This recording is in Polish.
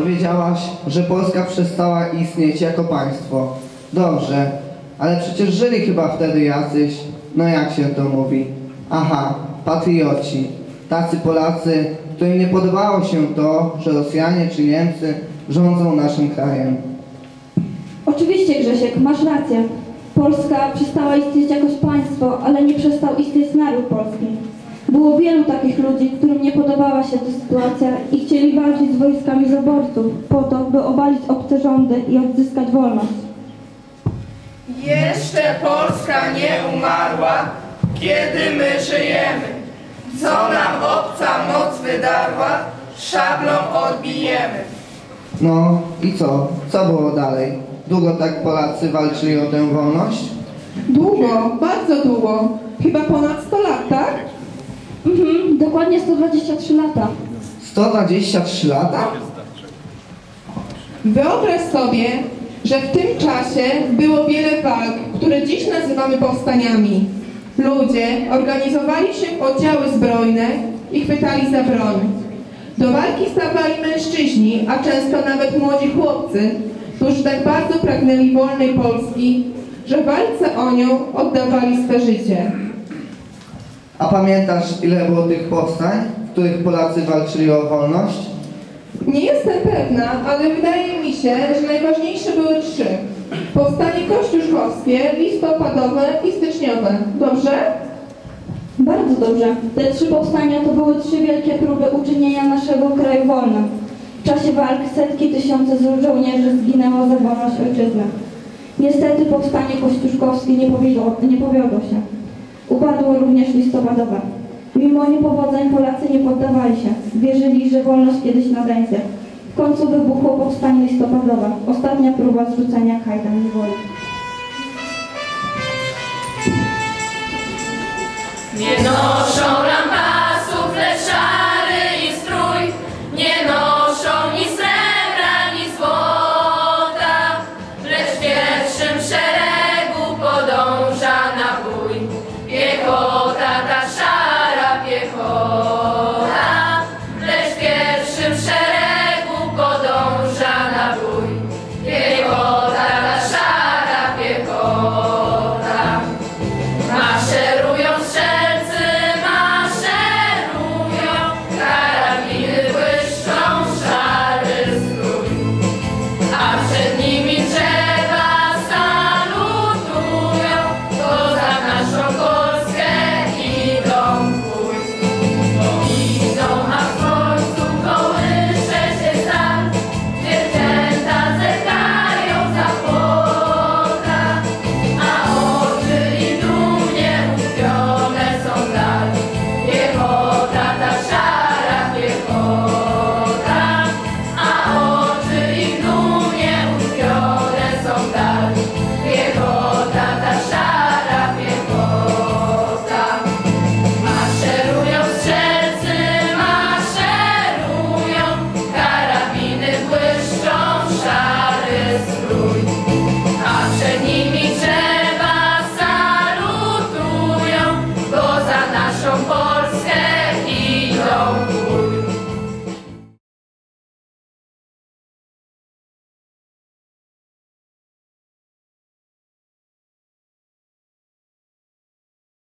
powiedziałaś, że Polska przestała istnieć jako państwo. Dobrze, ale przecież żyli chyba wtedy jacyś, no jak się to mówi? Aha, patrioci. Tacy Polacy, którym nie podobało się to, że Rosjanie czy Niemcy rządzą naszym krajem. Oczywiście, Grzesiek, masz rację. Polska przestała istnieć jakoś państwo, ale nie przestał istnieć naród polski. Było wielu takich ludzi, którym nie podobała się ta sytuacja i chcieli walczyć z wojskami zaborców po to, by obalić obce rządy i odzyskać wolność. Jeszcze Polska nie umarła, kiedy my żyjemy. Co nam obca moc wydarła, szablą odbijemy. No i co? Co było dalej? Długo tak Polacy walczyli o tę wolność? Długo, bardzo długo. Chyba ponad 100 lat, tak? Mhm, dokładnie 123 lata. 123 lata? Wyobraź sobie, że w tym czasie było wiele walk, które dziś nazywamy powstaniami. Ludzie organizowali się w oddziały zbrojne i chwytali za broń. Do walki stawali mężczyźni, a często nawet młodzi chłopcy, którzy tak bardzo pragnęli wolnej Polski, że w walce o nią oddawali swe życie. A pamiętasz, ile było tych powstań, w których Polacy walczyli o wolność? Nie jestem pewna, ale wydaje mi się, że najważniejsze były trzy. Powstanie kościuszkowskie, listopadowe i styczniowe. Dobrze? Bardzo dobrze. Te trzy powstania to były trzy wielkie próby uczynienia naszego kraju wolnym. W czasie walk setki tysiące żo- żołnierzy zginęło za wolność ojczyzny. Niestety powstanie kościuszkowskie nie powiodło, nie powiodło się. Upadło również listopadowe. Mimo niepowodzeń Polacy nie poddawali się. Wierzyli, że wolność kiedyś nadejdzie. W końcu wybuchło powstanie listopadowe. Ostatnia próba zrzucenia kajdan niewoli. Nie noszą